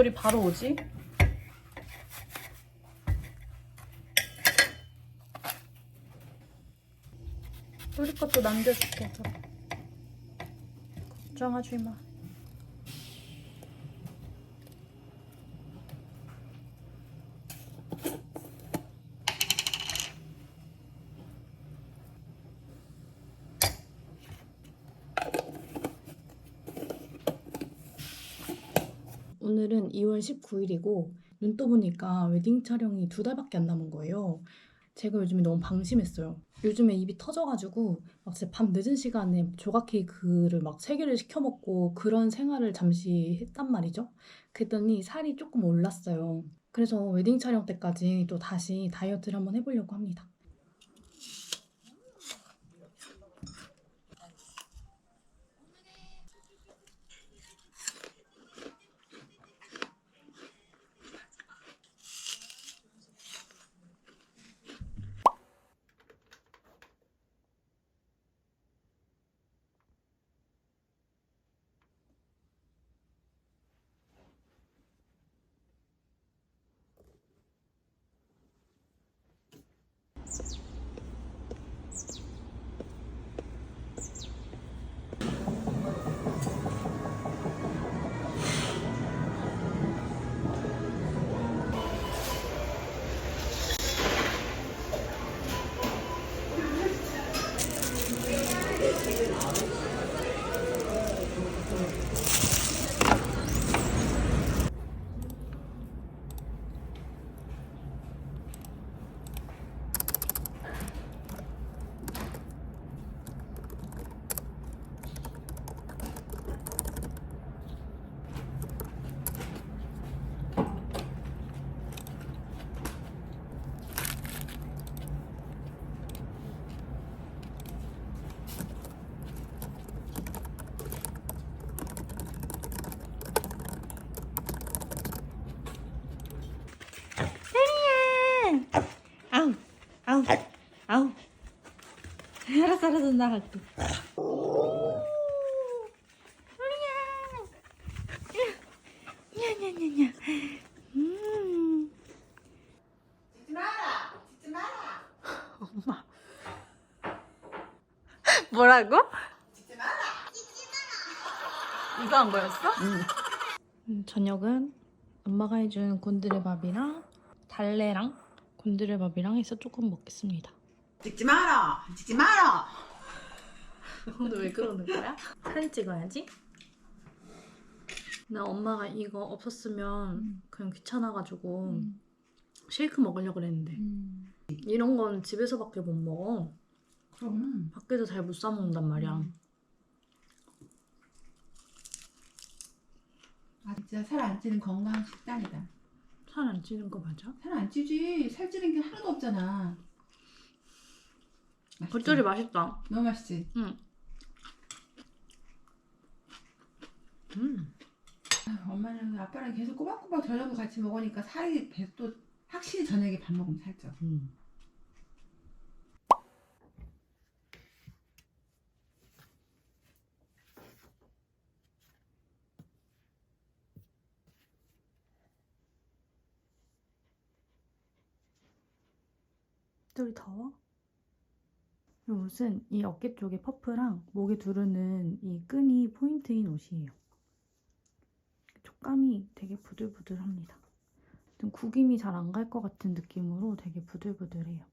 정돌이 바로 오지? 우리 것도 남겨줄게. 저. 걱정하지 마. 오늘은 2월 19일이고 눈 떠보니까 웨딩 촬영이 두 달밖에 안 남은 거예요. 제가 요즘에 너무 방심했어요. 요즘에 입이 터져가지고 막 진짜 밤 늦은 시간에 조각 케이크를 막 세 개를 시켜 먹고 그런 생활을 잠시 했단 말이죠. 그랬더니 살이 조금 올랐어요. 그래서 웨딩 촬영 때까지 또 다시 다이어트를 한번 해보려고 합니다. 아우, 아우, 아우. 알았어, 나갈게. 소리야. 냐냐냐냐. 음. 찍지 마라. 찍지 마라. 엄마. 뭐라고? 찍지 마라. 이거 한 거였어? 응. 저녁은 엄마가 해준 곤드레밥이랑 달래랑 곤드레밥이랑 해서 조금 먹겠습니다. 찍지 마라. 찍지 마라. 오늘 왜 그러는 거야? 사진 찍어야지. 나 엄마가 이거 없었으면 그냥 귀찮아가지고 쉐이크 먹으려고 그랬는데 이런 건 집에서밖에 못 먹어. 그럼. 밖에서 잘 못 사 먹는단 말이야. 아 진짜 살 안 찌는 건강 식단이다. 살 안 찌는 거 맞아? 살 안 찌지. 살 찌는 게 하나도 없잖아. 맛있지? 겉절이 맛있다. 너무 맛있지. 응. 음. 아, 엄마는 아빠랑 계속 꼬박꼬박 저녁을 같이 먹으니까 살이 배또 확실히 저녁에 밥 먹으면 살쪄. 음. 저기 더워? 이 옷은 이 어깨 쪽에 퍼프랑 목에 두르는 이 끈이 포인트인 옷이에요. 촉감이 되게 부들부들합니다. 좀 구김이 잘 안 갈 것 같은 느낌으로 되게 부들부들해요.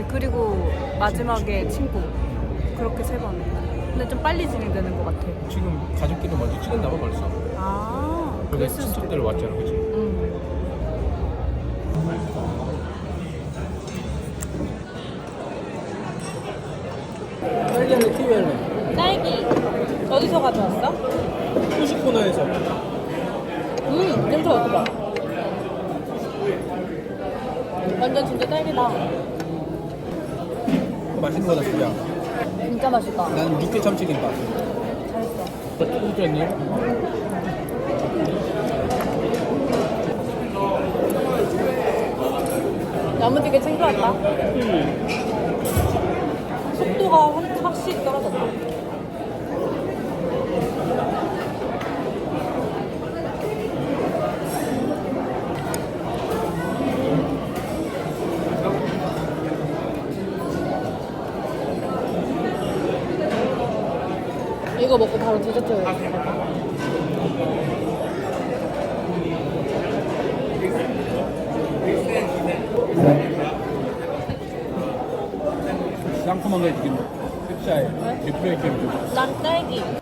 그리고 마지막에 친구 그렇게 세 번. 근데 좀 빨리 진행되는 것 같아. 지금 가족끼리 먼저 찍었나 봐 벌써. 아, 그랬을 수도 친척들 왔잖아, 그지? 응. 시웰레 딸기. 어디서 가져왔어? 후식 코너에서 음, 냄새 맡아봐. 완전 진짜 딸기다. 맛있는 거다 진짜 진짜 맛있다. 나는 육개 참치김밥 잘했어. 호주님 야무지게 챙겨왔다. 속도가 확- 확실히 떨어졌다. 이거 먹고 바로 디저트 해야겠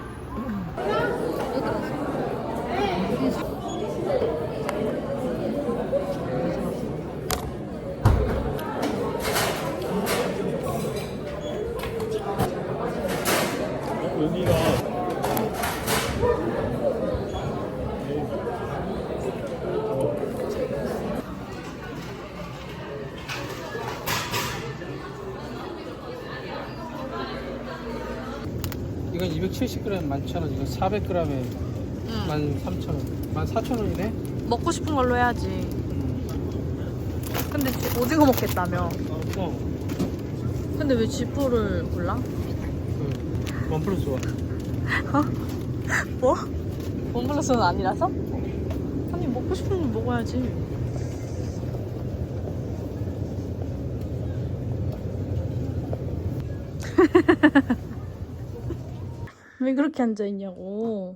270g 11,000원, 이거 400g에 13,000원, 14,000원이네? 먹고 싶은 걸로 해야지. 근데 지- 오징어 먹겠다며. 어, 근데 왜 지포를 골라? 그, 원 플러스 원. 뭐? 원 플러스는 아니라서? 아니 먹고 싶은 걸 먹어야지. 왜 그렇게 앉아 있냐고.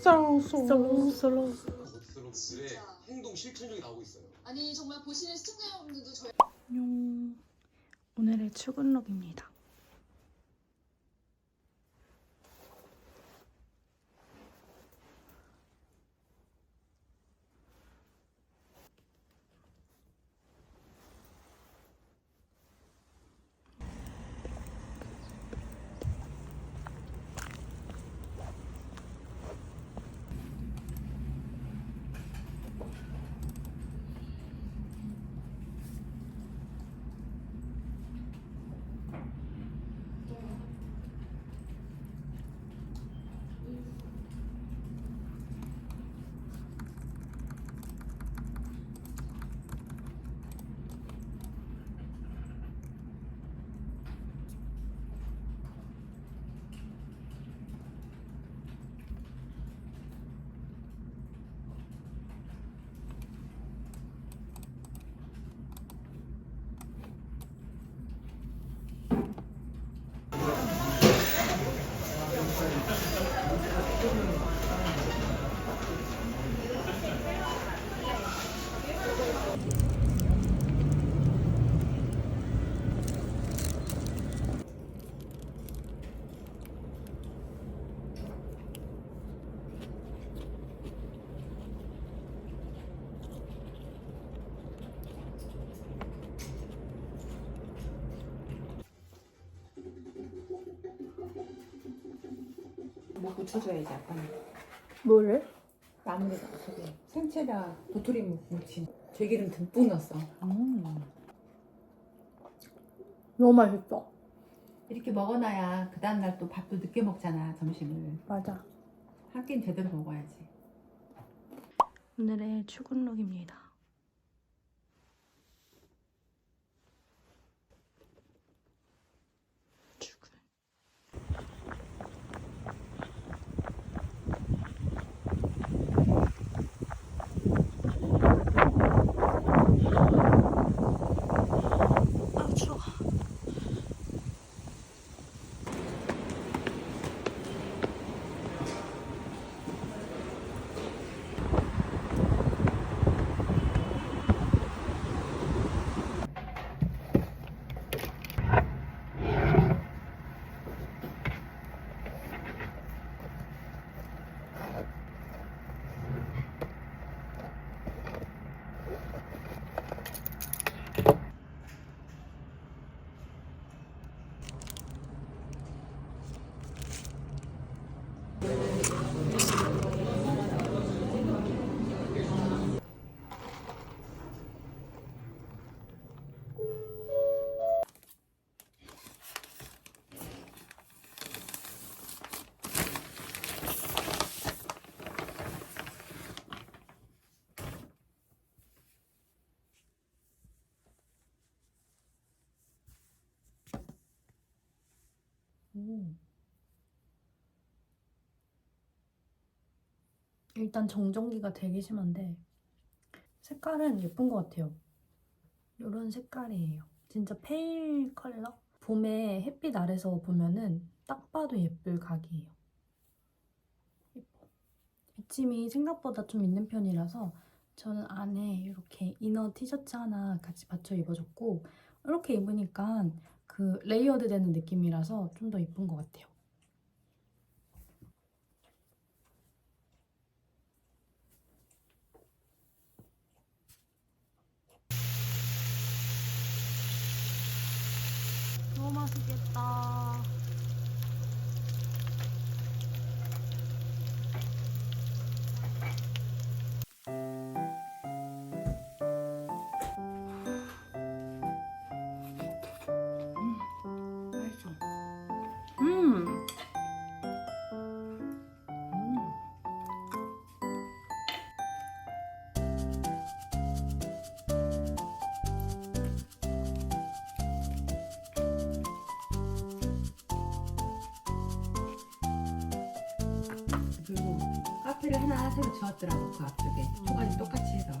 솔로 솔로. 모습들의 행동 실천력이 나오고 있어요. 아니 정말 보시는 시청자분들도 저희 안녕. 오늘의 출근룩입니다. 뭐 붙여줘야지 아빠는. 뭐를? 마무리가 저기 생채랑 도토리 무침. 들기름 듬뿍 넣었어. 너무 맛있어. 이렇게 먹어놔야 그 다음날 또 밥도 늦게 먹잖아 점심을. 맞아. 한 끼는 제대로 먹어야지. 오늘의 출근룩입니다. 출근. 아 추워. 일단 정전기가 되게 심한데 색깔은 예쁜 것 같아요. 이런 색깔이에요. 진짜 페일 컬러? 봄에 햇빛 아래서 보면은 딱 봐도 예쁠 각이에요. 예뻐. 비침이 생각보다 좀 있는 편이라서 저는 안에 이렇게 이너 티셔츠 하나 같이 받쳐 입어줬고 이렇게 입으니까 그 레이어드 되는 느낌이라서 좀 더 예쁜 것 같아요. 너무 맛있겠다. 그리고 카페를 하나 새로 지었더라고 그 앞쪽에. 초가집 똑같이 해서